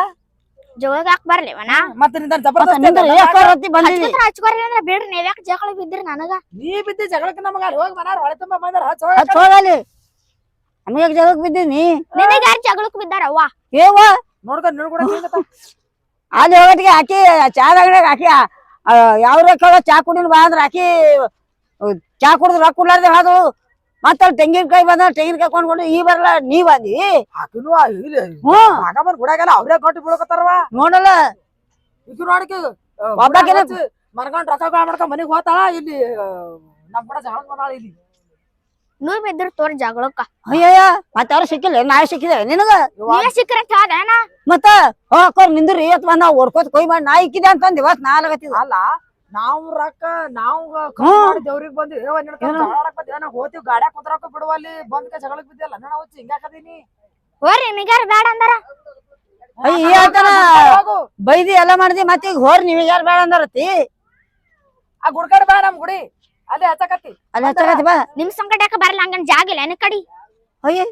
ಜೋಗ ಹಾಕ್ ಬರ್ಲಿ ವನ ಮತ್ತೆ ನಿಂದ ಮತ್ತ ಜಬರ್ದಸ್ತಿ ಬಂದಿದಿ. ಹಚ್ಕೋತಾರ ಅಂದ್ರೆ ಬೇಡ್ರಿ ನೀವ್ ಯಾಕೆ ಜಗಳ ಬಿದ್ದಿರಿ ನನಗ? ನೀ ಬಿದ್ದಿ ಜಗಳಕ್ಕೆ ನಮಗ ಅಲ್ಲಿ ಹೋಗಿ ಮನಾರ್ ಹೊಳೆ ತುಂಬ ಬಂದಾರ ಹೋಗಲಿ ನಮಗೆ ಜಗಕ್ ಬಿದ್ದೀನಿ ನಿನಗ ಯಾರು ಜಗಳಕ್ ಬಿದ್ದಾರ? ಅವ್ವ ಏವ ನೋಡ್ಕೊಂಡ್ ನೋಡ್ಕೊಡ ಅಲ್ಲಿ ಹೋಗಟ್ಟಿಗೆ ಆಕಿ ಚಾದ ಅಂಗಡಿಯಾಗ ಆಕಿ ಯಾವ ಚಾ ಕುಡಿನ ಬಾ ಅಂದ್ರ ಆಕಿ ಚಾ ಕುಡಿದ್ ರೊಕ್ಕ ಕೊಡ್ಲಾರ್ದೆ ಹಾದು. ಮತ್ತ ಅಲ್ಲಿ ತೆಂಗಿನಕಾಯಿ ಬಂದ ತೆಂಗಿನಕಾಯಿ ಕೊಂಡ್ಕೊಂಡು ಈ ಬರಲ್ಲ ನೀ ಬಂದಿ. ಇಲ್ಲಿ ಹ್ಮ್ ಭಾಗಮ್ಮನ್ ಗುಡಿಯಾಗೆಲ್ಲ ಅವ್ರೇ ಕೊಟ್ಟು ಬೀಳ್ಕೊತಾರವ. ನೋಡಲ್ಲ. ಇದು ನೋಡಕ್ಕೆ ಒಬ್ಬಾಕಿನ- ಮರ್ಕೊಂಡ್ ರೊಕ್ಕ ಮಾಡ್ಕೊಂಡ್ ಮನಿಗ್ ಹೋತಾಳ ಇಲ್ಲಿ ನಮ್ ಕೂಡ ಜಗಳ ಬಂದಾಳ ಇಲ್ಲಿ. ನೀವ್ ಬಿದ್ರ ತೋರ್ ಜಗಳಕ್ಕ ಅಯ್ಯಯ್ಯ ಮತ್ತೆ ಸಿಕ್ಕಿಲ್ಲ ನಾಯಿ ಸಿಕ್ಕಿದೆ ನಿನಗ? ನೀವೇ ಸಿಕ್ಕ್ರ ಮತ್ತ ಹೋಗ್ಕೋರ್ ನಿಂದ್ರಿ ಇವತ್ ಬಂದ ಓಡ್ಕೋತ ಕೊಯ್ ಮಾಡಿ ನಾಯಿ ಇಕ್ಕಿದೆ ಅಂತಂದ್ ಇವತ್ ನಾಲ್ಕತ್ತಿದ ಅಲ್ಲ ನಾವು ರೊಕ್ಕ ನಾವು. ದೇವ್ರಿಗೆ ಬಂದ್ವಿ. ಹೋಗ್ತೀವಿ ಗಾಡ್ಯಾಗ ಕುದ್ರಾಕ ಬಿಡುವ ಅಲ್ಲಿ. ಕೈ ಜಗಳಕ್ ಬಿದ್ದಿಲ್ಲ ನಾನು ಅವತ್ತು ಹಿಂಗಾಕದೀನಿ ಹೋರಿ ನಿಮ್ಗ್ಯಾರ ಬೇಡ ಅಂದಾರ. ಅಯ್ಯ ಬೈದಿ ಎಲ್ಲ ಮಾಡ್ದಿ ಮತ್ತೆ ಈಗ ಹೋರ್ ಯಾರು ಬೇಡ ಅಂದಾರತಿ ಆ ಗುಡ್ಕಾಡ್ ಬಾ ನಮ್ ಗುಡಿ. ಅಲ್ಲಿ ಹಚ್ಚಕತ್ತಿ. ಅಲ್ಲಿ ಹಚ್ಚಕತ್ತಿ ಬಾ. ನಿಮ್ ಸಂಕಟ ಯಾಕ ಬರಲ್ಲ ಹಂಗನ್ ಜಾಗ ಇಲ್ಲ ಏನ ಕಡಿ? ಅಯ್ಯ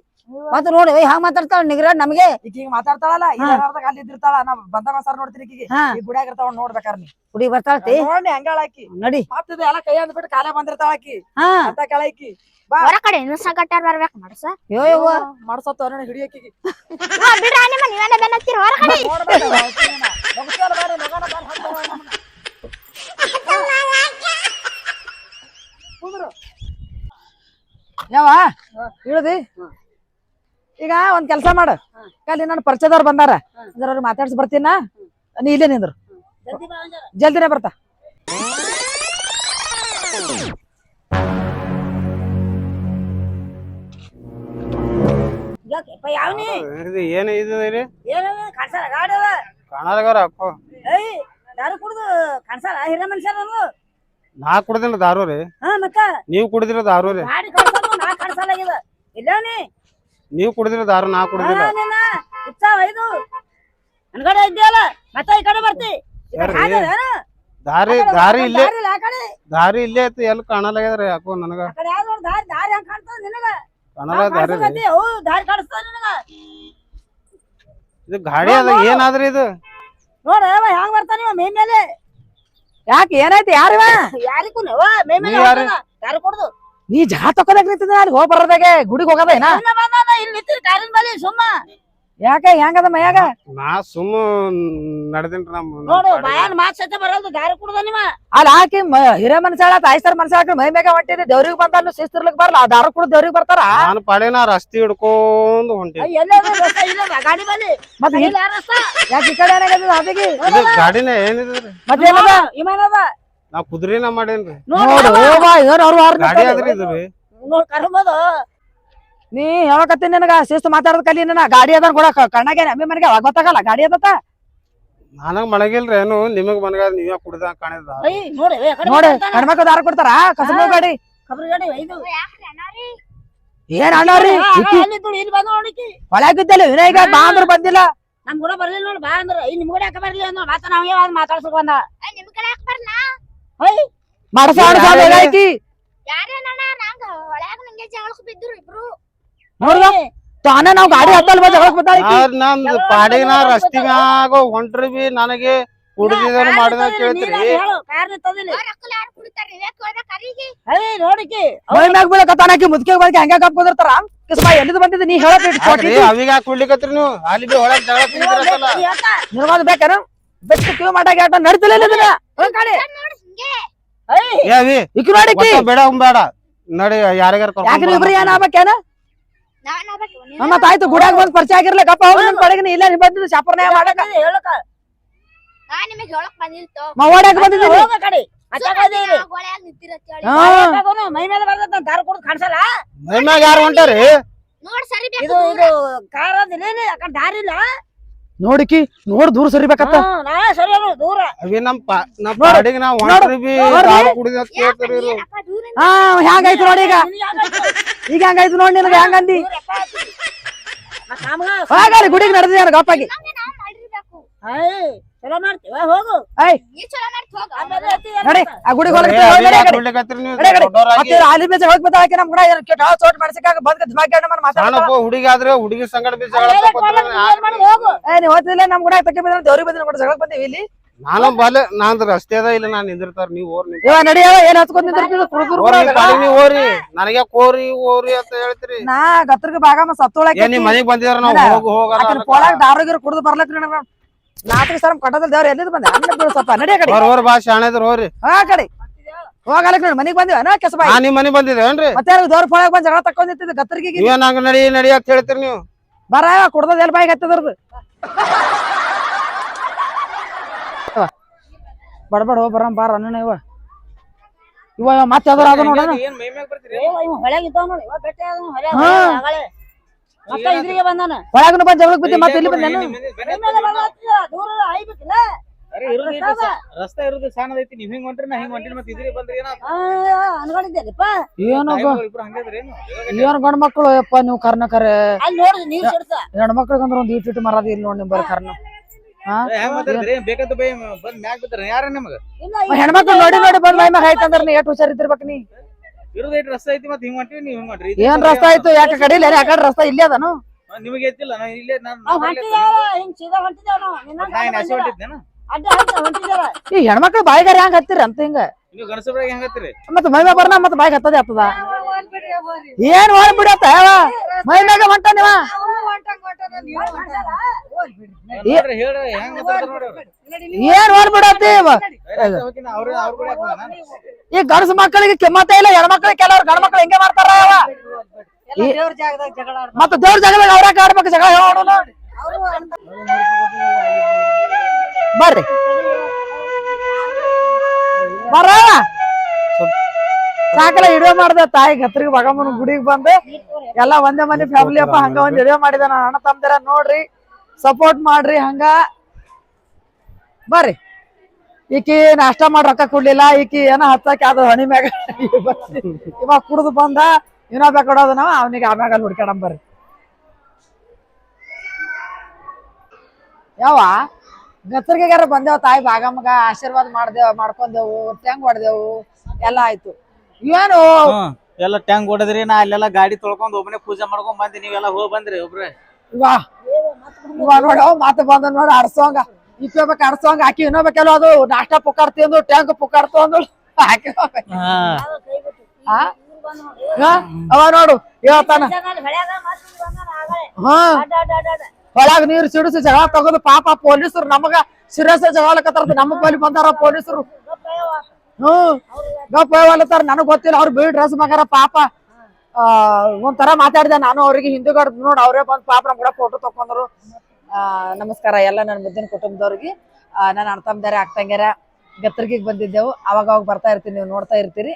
ಮತ್ತ ನೋಡಿ ಹಂಗ ಮಾತಾಡ್ತಾಳ ನಿಗ್ರ? ನಮಗೆ? ಈಗ ಮಾತಾಡ್ತಾಳಲ್ಲ ಅಲ್ಲಿ ಇದ್ದಿರ್ತಾಳ ನಾ ಬಂದಾಗ ಸರ್ ನೋಡ್ತೀನಿ ಈಕಿಗೆ. ಈ ಗುಡಿಯಾಗ ಇರ್ತಾವ ನೋಡ್ಬೇಕಾರ ನೀ. ಗುಡಿ ಬರ್ತಾಳತಿ ನೋಡಿ ಹಂಗಾಳಾಕಿ ನಡಿ. ಮತ್ತಿದ ಎಲ್ಲ ಕೈ ಅಂದ್ಬಿಟ್ಟು ಕಾಲೇ ಬಂದಿರ್ತಾಳ ಆಕಿ. ಅಂತ ಕೆಳಕಿ ಹೊರ ಕಡೆ ನಿಮ್ ಸಂಕಟ ಬರ್ಬೇಕು ಮಾಡ್ಸ? ಯೋ ಯವ್ವ ಮಾಡ್ಸತ್ತ ನೋಡಿ ಹಿಡಿಯಕಿಗೆ ಬಿಡ್ರ ನಿಮ್ಮ ನೀವೇನ ಬೆನ್ನತ್ತೀರ ಹೊರ ಕಡೆ. ಯಾವ? ಇಳದಿ? ಈಗ ಒಂದ್ ಕೆಲ್ಸ ಮಾಡು. ಅಲ್ಲಿ ನನ್ನ ಪರಿಚಯದವ್ರು ಬಂದಾರ. ಅವ್ರು ಅವ್ರಿಗೆ ಮಾತಾಡ್ಸಿ ಬರ್ತೀನ? ನೀ ಇಲ್ಲೇ ನಿಂದ್ರು. ಜಲ್ದಿನೇ ಬರ್ತಾ. ಯಾವನಿ? ಇದು ಏನು ಇದು ರೀ ಕಾಣಲಾಗಾರ ಅಪ್ಪ. ದಾರು ಕುಡ್ದು ನಾ ಕುಡ್ದಿಲ್ಲ ದಾರು ರೀ. ನೀವ್ ಕುಡಿದಿರ ದಾರು ರೀ. ಇಲ್ಲ ನಾ? ನೀವ್ ಕುಡಿದಿರ ದಾರು ನಾ ಕುಡಿದ್ರೆ ನಿನ್ನ ಉತ್ಸಾಹ ಇದು ಅನ್ಗಡೆ ಇದ್ದೀಯಲ್ಲ ಮತ್ತೆ ಈ ಕಡೆ ಬರ್ತಿ? ದಾರಿ ದಾರಿ ಇಲ್ಲೇ ದಾರಿ ಇಲ್ಲ, ಐತಿ ಎಲ್ಲಿ ಕಾಣಲಾಗ್ಯದ್ರಿ ಯಾಕೋ ನನಗ? ಕಾಣಲ್ಲ ದಾರಿ ಇದು ಗಾಡಿ ಅದ ಏನಾದ್ರಿ ಇದು? ನೋಡ ಹೆಂಗ್ ಬರ್ತಾನ ಮೇ ಮೇಲೆ? ಯಾಕೆ ಏನಾಯ್ತು ಯಾರು ಯಾರಿಗೂ ಮೇ ಮೇಲೆ ಯಾರು? ಹೋಗ್ತಾನ. ನೀ ಜಾ ತಕೋದಾಗ ನಿಂತಿದ್ದ ಅಲ್ಲಿ ಹೋಗ್ ಬರೋದಾಗೆ ಗುಡಿಗೆ ಹೋಗದ ನಿಂತಿರಿ ಕಾರಿನ ಬಲಿ ಸುಮ್ಮ. ಯಾಕೆ ಹೆಂಗದ ಮೈಯಾಗ ನಾ ಸುಮ್ಮ ನಡೆದಿನ್ರಿ ನಮ್ ನಮ್ ನೋಡು. ಬಾಯನ್ ಮಾತ್ ಸತ ಬರಲ್ದು ದಾರಿ ಕುಡ್ದ ನಿಮ್ಮ ಅಲ್ಲ ಹಾಕಿ ಮ- ಹಿರೇ ಮನುಷ್ಯ ತಾಯ್ಸರ್ ಮನುಷ್ಯ ಹಾಕಿ ಮೈ ಮ್ಯಾಗ ಹೊಂಟಿದೆ ದೇವ್ರಿಗೆ ಬಂದ ಶಿಸ್ತಿರ್ಲಿಕ್ ಬರಲ್ಲ ಆ ದಾರು ಕೂಡ ದೇವ್ರಿಗೆ ಬರ್ತಾರ? ನಾನು ಪಡೆನ ರಸ್ತಿ ಹಿಡ್ಕೊಂಡ್ ಹೊಂಟಿ ಎಲ್ಲ ಇಲ್ಲ ಗಾಡಿ ಬಳಿ ಮತ್ತೆ ಇಲ್ಲ ರಸ್ತೆ? ಯಾಕೆ ಈ ಕಡೆ ಏನಾಗದ ಅದಕ್ಕೆ ಇದು ಗಾಡಿನ ಏನಿದ್ರಿ ಮತ್ತೆ ಏನದ? ವಿಮಾನದ ನಾ ಕುದುರೆನ ಮಾಡೇನ್ರಿ. ನೋಡು ಹೋಗ ಏನ್ ಅವ್ರು ಗಾಡಿ ಆದ್ರಿ ಇದ್ರಿ ನೋಡ್ ಕರ್ಬೋದು ನೀ ಹೇಳಕತ್ತೀನಿ ನನಗ ಶಿಸ್ತು ಮಾತಾಡೋದ್ ಕಲಿ ನನ್ನ ಗಾಡಿ ಅದ ಕೂಡ ಕಣ್ಣಾಗೆ ಅಮ್ಮಿ ಮನೆಗೆ ಅವಾಗ ಗೊತ್ತಾಗಲ್ಲ ಗಾಡಿ ಅದತ್ತ ನನಗ್ ಮಳಗಿಲ್ರಿ ಏನು ನಿಮಗ್ ಮನಗ ನೀವೇ ಕುಡ್ದ ಕಾಣಿದ ನೋಡಿ. ಹೆಣ್ಮಕ್ಳು ದಾರ ಕೊಡ್ತಾರ ಕಸಬ ಗಾಡಿ ಏನ್ ಅಣ್ಣವ್ರಿ ವಿನಯ್ಗ ಬಾ ಅಂದ್ರ ಬಂದಿಲ್ಲ ನಮ್ ಕೂಡ ಬರ್ಲಿಲ್ಲ ನೋಡಿ ಬಾ ಅಂದ್ರ ಈ ನಿಮ್ ಕೂಡ ಯಾಕೆ ಬರ್ಲಿ ಅಂದ್ರ ಮಾತ ನಾವೇ ಮಾತಾಡ್ಸಕ್ ಬಂದ ಏ, ನಿಮ್ ಕಡೆ ಯಾಕೆ ಬರ್ಲಾ ಮಡಸ ನಂಗ ನಂಗೆ ಬಿದ್ರು ಇಬ್ರು ನೋಡ್ದ? ತಾನ ನಾವ್ ಗಾಡಿ ಹತ್ತಲ್ ಬರ್ತಾಳ ಪಾಡಿನ ನಾನ್ ನಾ ರಸ್ತಿ ಮ್ಯಾಗ ಹೊಂಟ್ರಿ ಬಿ ನನಗೆ ಕುಡ್ದಿದ್ದೇನು ಮಾಡಿದ ಕೇಳ್ತೀರಿ. ಯಾರು ಮೈ ಮ್ಯಾಗ ಬೀಳಕ ತಾನಾಕಿ ಮುದ್ಕೆ ಬಂದ್ ಹಂಗ ಕಪ್ ಕುದಿರ್ತಾರ? ಕಿಸ್ಮ ಎಲ್ಲಿದ್ ಬಂದಿದ್ದು? ನೀ ಹೇಳಕ್ ಯಾಕ್ರಿ ಅವಿಗ ಯಾಕೆ ಕುಡ್ಲಿಕತ್ರಿ ನೀವು? ಅಲ್ಲಿ ಬಿ ಒಳಗ್ ಜಗಳ ತಿಂದಿರತ್ತಲ್ಲ ನಿರ್ವಾದ ಬೇಕೇನು? ಬೆಸ್ಟ್ ಕಿವಿ ಮಾಡಾಗ ಆಟ ನಡೀತಿಲ್ಲ ಇಲ್ಲ ಇದನ್ನ ಹೋಗ್ ಗಾಡಿ. ನೋಡಿ ಹಿಂಗೆ. ಏ ಅವಿ. ಬೇಡ ಬೇಡ ನಡಿ ಯಾರಿಗಾರ ಯಾಕ್ರಿ ಇಬ್ರು ಏನ್ ಆಗ್ಬೇಕೇನ? ಮತ್ತ ಆಯ್ತು ಗುಡ್ಯಾಗ ಬಂದ್ ಪರಿಚಯ ಆಗಿರ್ಲಿಕ್ಕಪ್ಪ ಹೋಗಿ ನಿಮ್ ಕಡೆಗೆ ಇಲ್ಲ ನೀ ಬಂದಿದ್ದು ಶಾಪರ್ನೇ ಮಾಡಕ. ಹೇಳಕ. ನಾ ನಿಮಗೆ ಹೇಳಕ್ ಬಂದಿಲ್ತು ಮವಾಡ್ಯಾಗ ಬಂದಿದ್ದೀನಿ. ಹೋಗ ಕಡೆ. ಮೈ ಮೇಲೆ ಬರ್ತದ ದಾರ ಕೊಡ್ ಕಾಣಿಸಲ್ಲ? ಮೈ ಮ್ಯಾಗ ಯಾರು ಹೊಂಟಾರಿ? ನೋಡ್ ಸರಿ ಇದು ಇದು ಕಾರ್ ಅದಿಲ್ಲ ದಾರಿ ಇಲ್ಲ? ನೋಡಿಕಿ ನೋಡ್ ದೂರ ಸರಿಬೇಕತ್ತ. ಹಾ, ನಾ ಸರಿ ಅಲ್ಲ ದೂರ. ಅವಿ ನಮ್ ಪಾ ನಮ್ ನೋಡು, ಪಾಡಿಗೆ ನಾವ್ ಹೊಂಟ್ರಿ ಬಿ ದಾರು ಕುಡಿದ ಕೇಳ್ತೀರಿ ಇವ್ರು. ಹಾ ಹೆಂಗಾಯ್ತು ನೋಡಿ ಈಗ? ಈಗ ಹೆಂಗಾಯ್ತು ನೋಡಿ ನಿನಗೆ ಹೆಂಗಂದಿ ನಮ್ಗ ಹೋಗಾರಿ ಗುಡಿಗೆ ನಡೆದಿ ನಾನು ಗಪ್ಪಾಗಿ ಮಾಡಿರ್ಬೇಕು ಚಲೋ ಮಾಡ್ತೀವ? ಹೋಗು. ಐ ನೀ ಚಲೋ ಮಾಡಿ ಹೋಗ. ಆಮೇಲೆ ಅತಿ ನಡಿ ಆ ಗುಡಿಗೆ ಏ, ಹೋಗ್ಲಿ ಅವಿ ನಡಿ. ಯಾಕ್ ಕಡೆ ಕುಡ್ಲಿಕತ್ತೀರಿ ನೀವು ನಡಿ ಕಡೆ ದೊಡ್ಡೋರಾಗಿ? ಮತ್ತೆ ಆಲಿ ಬೀಜ ಹೋಗಿ ಬತ್ತ ಹಾಕಿ ನಮ್ ಕೂಡ ಕೆಟ್ಟ ಬಂದ್ ಹುಡುಗಿ ಆದ್ರೆ ಹುಡುಗಿ ಸಂಗಡ? ಹೋಗು. ಏ ನೀ ನಮ್ಮ ಕೂಡ ತಕ್ಕೆ ಬಂದ್ರೆ ದೇವ್ರಿಗೆ ಬಂದಿನ ಕೂಡ ಜಗಳಕ್ ಬಂದೀವಿ ಇಲ್ಲಿ. ನಾನು ಬಲೆ ನಾನ್ ರಸ್ತೆ ಅದ ಇಲ್ಲ ನಾನ್ ನಿಂದಿರ್ತಾರ ನೀವ್ ಓರ್ ನಿಂತ್- ಇವ ನಡಿ ಅವ ಏನ್ ಹಚ್ಕೊಂಡ್ ನಿಂತಿರ್ತೀವಿ ಕುಡುದ್ರು ಓರ್ ನಿಮ್ ಓರಿ ನನಗೆ ಕೋರಿ ಓರಿ ಅಂತ ಹೇಳ್ತೀರಿ. ನಾ ಗತ್ರಗ ಭಾಗ ಸತ್ತೋಳಕ್ಕೆ ನಿಮ್ ಮನೆಗ್ ಬಂದಿದ್ರ ನಾವ್ ಹೋಗ ಹೋಗ್ ಪೋಲಾಗ ದಾರೋಗಿರ್ ಕುಡ್ದು ಬರ್ಲಕ್ ನನಗ ನಾಲ್ಕು ಸರ ಕಟ್ಟದಲ್ಲಿ ದೇವ್ರ ಎಲ್ಲಿದ್ ಬಂದೆ? ಅನ್ನ ಬೀಳು ಸ್ವಲ್ಪ ನಡಿ ಕಡೆ. ಹೊರ ಹೊರ ಬಾ ಶಾಣೆದ್ರ ಹೋರಿ. ಆ ಕಡೆ. ಹೋಗಲಕ್ ನೋಡಿ ಮನಿಗ್ ಬಂದಿವ? ನಾ ಕೆಸ ಬಾಯಿ ನಾ ನಿಮ್ ಮನೆಗ್ ಬಂದಿದ್ದೇನ್ರಿ ಮತ್ತೆ ಯಾರು ದೇವ್ರ ಪೋಲಾಗ ಬಂದ್ ಜಗಳ ತಕ್ಕೊಂಡಿರ್ತಿದ್ ಗತ್ತರಿಗೆ ನೀವೇ ನಂಗ ನಡಿ ನಡಿ ಅಂತ ಹೇಳ್ತೀರಿ ನೀವು? ಬರ ಕುಡ್ದದ ಎಲ್ ಬಾಯಿಗೆ ಹತ್ತದ್ರದ್ದು ಬಡಬಡ ಹೋಗ್ ಬರಂ ಬಾರ ಅನ್ನ ಇವ. ಇವ ಮತ್ತೆ ಯಾವ್ದಾರ ಅದ ನೋಡೋಣ. ನೋಡಿ. ಬೆಟ್ಟ ಹಾ. ಮತ್ತ ಇದ್ರಿಗೆ ಬಂದಾನ? ಒಳಗನ ಬಂದ ಜಗಳಕ್ ಬಿದ್ದಿ ಮತ್ತೆ ಇಲ್ಲಿ ಬಂದೇನು? ಅರೆ ಇರೋದ್ ಐತಿ ಸ- ರಸ್ತೆ ಇರೋದು ನೀವ್ ಹಿಂಗ್ ಹೊಂಟ್ರಿ ನಾ ಹಿಂಗ್ ಹೊಂಟ್ರಿ ಮತ್ತೆ ಇದ್ರಿ ಬಂದ್ರಿ ಏನ ಅನ್ಕೊಂಡಿದ್ದೇನಪ್ಪ? ಏನು ಇಬ್ರು ಹಂಗದ್ರಿ ಏನು? ಏನ್ ಗಂಡ್ ಮಕ್ಳು ಯಪ್ಪ ನೀವು ಕರ್ನ ಕರೆ. ಅಲ್ಲಿ ನೋಡಿದ್ ನೀರ್ ಸಿಡ್ತ ಹೆಣ್ಮಕ್ಳಿಗೆ ಅಂದ್ರೆ ಒಂದ್ ಇಟ್ಟು ಇಟ್ಟು ಮರದ ಇಲ್ಲಿ ನೋಡಿ ನಿಮ್ ಬರೀ ಕರ್ನ ಹೆಂಗ್ ಬೇಕಂತ ಬೈ ಬಂದ್ ಮ್ಯಾಗ್ ಬಿದ್ದಾರ ಯಾರ ನಿಮಗ? ಇಲ್ಲ ಹೆಣ್ಮಕ್ಳು ನೋಡಿ ನೋಡಿ ಬಂದ್ ಮೈ ಆಯ್ತಂದ್ರ ನೀ ಎಷ್ಟು ಹುಷಾರ್ ಇದ್ದಿರ್ಬೇಕು ನೀ? ಇರೋದ್ ಐತಿ ರಸ್ತೆ ಐತಿ ಮತ್ತೆ ಹಿಂಗ್ ಮಾಡ್ತೀವಿ ನೀವ್ ಹಿಂಗ್ ಮಾಡ್ರಿ ಏನ್ ರಸ್ತಾ ಆಯ್ತು? ಯಾಕೆ ಕಡಿಲ್ಲ ಆ ಕಡೆ ರಸ್ತಾ ಇಲ್ಲೇ ಅದನು? ನಿಮಗೆ ಎತ್ತಿಲ್ಲ ನಾ ಇಲ್ಲೇ ನಾನು ಈ ಹೆಣ್ಮಕ್ಳು ಬಾಯಿಗಾರ ಹೆಂಗ್ ಹತ್ತಿರ ಅಂತ ಹಿಂಗ? ನೀವು ಗಣಸಬ್ರಾಗ ಹೆಂಗ್ ಹತ್ತಿರಿ? ಮತ್ತ ಮೈ ಮ್ಯಾಗ ಬರ್ನ ಮತ್ತ ಬಾಯಿಗೆ ಹತ್ತದೇ ಹತ್ತದ ಏನ್ ಹೋಗ್ ಬಿಡತ್ತ ಮೈ ಮ್ಯಾಗ ಹೊಂಟ ನೀವ. ಏನ್ ಹೋಗ್ ಬಿಡತ್ತಿ? ಈ ಗಂಡಸ ಮಕ್ಕಳಿಗೆ ಕೆಮ್ಮತ್ತ ಇಲ್ಲ ಹೆಣ್ಮಕ್ಳಿಗೆ ಕೆಲವ್ರು ಗಂಡ ಮಕ್ಳು ಹಿಂಗೆ ಮಾಡ್ತಾರ ಮತ್ತ ದೇವ್ರ ಜಾಗದಾಗ ಅವ್ರ ಆಡ್ಬೇಕು? ಜಗಳ ಹೇಳೋಣ. ಬರ್ರಿ. ಬರ ಸಾಕಲ್ಲ ವಿಡಿಯೋ ಮಾಡ್ದೆ, ತಾಯಿ ಗತ್ರಿಗೆ ಬಗಮ್ಮನ ಗುಡಿಗೆ ಬಂದು. ಎಲ್ಲ ಒಂದೇ ಮನೆ ಫ್ಯಾಮಿಲಿ ಅಪ್ಪ ಹಂಗ ಒಂದ್ ವಿಡಿಯೋ ಮಾಡಿದ. ನಾನು ಅಣ್ಣ ತಮ್ದಿರ ನೋಡ್ರಿ ಸಪೋರ್ಟ್ ಮಾಡ್ರಿ ಹಂಗ. ಬರ್ರಿ. ಈಕಿ ನಾಷ್ಟ ಮಾಡಿ ರೊಕ್ಕ ಕೊಡ್ಲಿಲ್ಲ, ಈಕಿ ಏನೋ ಹತ್ತಕ್ಕೆ ಅದು ಹಣಿ ಮ್ಯಾಗ ಇವಾಗ ಕುಡ್ದು ಬಂದ ಏನೋ ಕೊಡೋದು ನಾವು ಅವನಿಗೆ ಆಮ್ಯಾಗ ಅಲ್ಲಿ ಹುಡ್ಕ್ಯಾಡಂ ಬರ್ರಿ. ಯಾವ ಗತ್ತರ್ಗೆಗಾರ ಬಂದೇವ್ ತಾಯಿ ಬಾಗಮ್ಮಗ ಆಶೀರ್ವಾದ ಮಾಡ್ದೇವ್ ಮಾಡ್ಕೊಂಡೆವು ಟ್ಯಾಂಗ್ ಹೊಡೆದೆವು ಎಲ್ಲ ಆಯ್ತು. ಏನು. ಎಲ್ಲ ಟ್ಯಾಂಗ್ ಹೊಡೆದ್ರಿ ನಾ ಅಲ್ಲೆಲ್ಲ ಗಾಡಿ ತೊಳ್ಕೊಂಡ್ ಒಬ್ಬನೇ ಪೂಜೆ ಮಾಡ್ಕೊಂಡ್ ಬಂದಿ ನೀವೆಲ್ಲ ಹೋಗ್ ಬಂದ್ರಿ ಒಬ್ರೆ. ವಾ ಇವ ನೋಡು ಮಾತು ಬಂದ ನೋಡ ಅಡ್ಸೋಂಗ ಇಕ್ಕೋಬೇಕು ಅಡ್ಸೋಂಗ ಹಾಕಿ ಇನ್ನೊಬೇಕೆಲ್ಲ ಅದು ನಾಷ್ಟ ಪುಕ್ಕಾಡ್ತಿ ತಿಂದು ಟ್ಯಾಂಕ್ ಪುಕ್ಕಾಡ್ತು ಅಂದ್ರು ಹಾಕಿ? ಅವ ನೋಡು ಹೇಳ್ತಾನ ಹಾ. ಅಡ್ಡ ನೀರು ಸಿಡಿಸಿ ಜಗಳ ತಗೋದು ಪಾಪ ಪೊಲೀಸರು ನಮಗ ಸಿರಸ ಜಗಳಕತ್ತಾರ ನಮ್ಮ ಬಳಿ ಬಂದಾರ ಪೊಲೀಸರು. ಹ್ಮ್ ಗಪ್ಪ ನನಗ್ ಗೊತ್ತಿಲ್ಲ. ಅವ್ರು ಬೀಳ್ ಡ್ರೆಸ್ ಮಗಾರ ಪಾಪ ಒಂಥರ ಮಾತಾಡಿದೆ. ನಾನು ಅವ್ರಿಗೆ ಹಿಂದೂಗಡ್ ನೋಡಿ ಅವರೇ ಬಂದ್ ಪಾಪ ನಮ್ ಕೂಡ ಫೋಟೋ ತಕೊಂಡ್ರು ನಮಸ್ಕಾರ. ಎಲ್ಲ ನನ್ನ ಮುದ್ದಿನ ಕುಟುಂಬದವ್ರಿಗೆ. ನನ್ನ ಅಣ್ಣ ಅಕ್ಕಂಗ್ಯಾರ ಗತ್ತರ್ಗಿಗ್ ಬಂದಿದ್ದೆವು. ಅವಾಗ ಅವಾಗ ಬರ್ತಾ ಇರ್ತೀನಿ. ನೀವು ನೋಡ್ತಾ ಇರ್ತೀರಿ.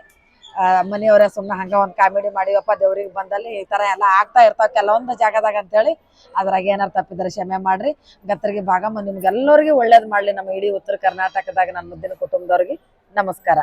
ಮನೆಯವರೇ ಸುಮ್ಮನೆ ಹಂಗ ಒಂದು ಕಾಮಿಡಿ ಮಾಡಿವಪ್ಪ ದೇವ್ರಿಗೆ ಬಂದಲ್ಲಿ ಈ ತರ ಎಲ್ಲ ಆಗ್ತಾ ಇರ್ತಾವ ಕೆಲವೊಂದು ಜಾಗದಾಗ ಅಂತೇಳಿ ಅದ್ರಾಗ ಏನಾರ ತಪ್ಪಿದ್ರೆ ಕ್ಷಮೆ ಮಾಡ್ರಿ. ಗತ್ತರಿಗೆ ಭಾಗಮ್ಮ, ನಿಮ್ಗೆಲ್ಲರಿಗೂ ಒಳ್ಳೇದು ಮಾಡ್ಲಿ ನಮ್ಮ ಇಡೀ ಉತ್ತರ ಕರ್ನಾಟಕದಾಗ, ನನ್ನ ಮುದ್ದಿನ ಕುಟುಂಬದವ್ರಿಗೆ. ನಮಸ್ಕಾರ.